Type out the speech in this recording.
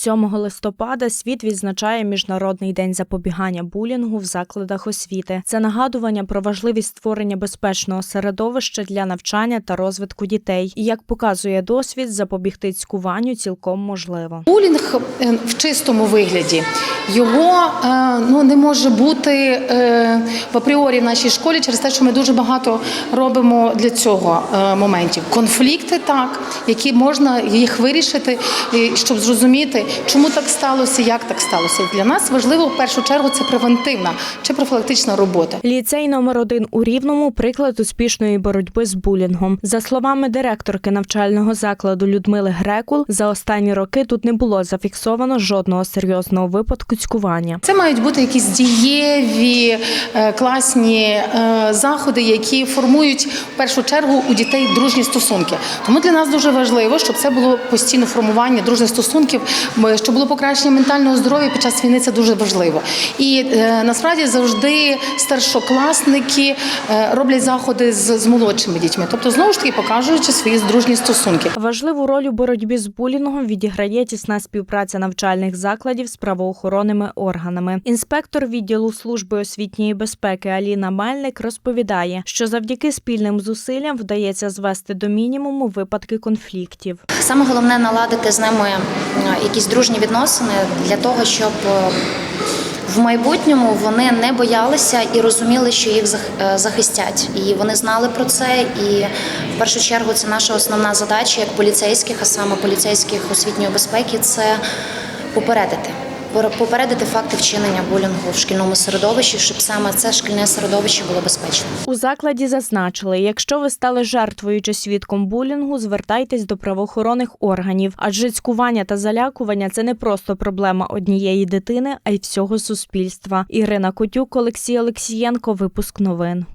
7 листопада світ відзначає Міжнародний день запобігання булінгу в закладах освіти. Це нагадування про важливість створення безпечного середовища для навчання та розвитку дітей. І як показує досвід, запобігти цькуванню цілком можливо. Булінг е, в чистому вигляді його е, ну не може бути е, в апріорі в нашій школі через те, що ми дуже багато робимо для цього моментів. Конфлікти так, які можна їх вирішити, щоб зрозуміти, чому так сталося, як так сталося. Для нас важливо в першу чергу це превентивна чи профілактична робота. Ліцей номер один у Рівному приклад успішної боротьби з булінгом. За словами директорки навчального закладу Людмили Грекул, за останні роки тут не було зафіксовано жодного серйозного випадку цькування. Це мають бути якісь дієві, е, класні е, заходи, які формують в першу чергу у дітей дружні стосунки. Тому для нас дуже важливо, щоб це було постійне формування дружніх стосунків, щоб було покращення ментального здоров'я під час війни. Це дуже важливо. І е, насправді завжди старшокласники е, роблять заходи з, з молодшими дітьми, тобто знову ж таки покажучи свої дружні стосунки. Важливу роль у боротьбі з булінгом відіграє тісна співпраця навчальних закладів з правоохоронними органами. Інспектор відділу служби освітньої безпеки Аліна Мельник розповідає, що завдяки спільним зусиллям вдається звести до мінімуму випадки конфліктів. Саме головне наладити з ними е, якісь дружні відносини для того, щоб е, в майбутньому вони не боялися і розуміли, що їх е, захистять. І вони знали про це. І в першу чергу це наша основна задача як поліцейських, а саме поліцейських освітньої безпеки, це попередити. Попередити факти вчинення булінгу в шкільному середовищі, щоб саме це шкільне середовище було безпечним. У закладі зазначили, якщо ви стали жертвою чи свідком булінгу, звертайтесь до правоохоронних органів, адже цькування та залякування це не просто проблема однієї дитини, а й всього суспільства. Ірина Котюк, Олексій Олексієнко, випуск новин.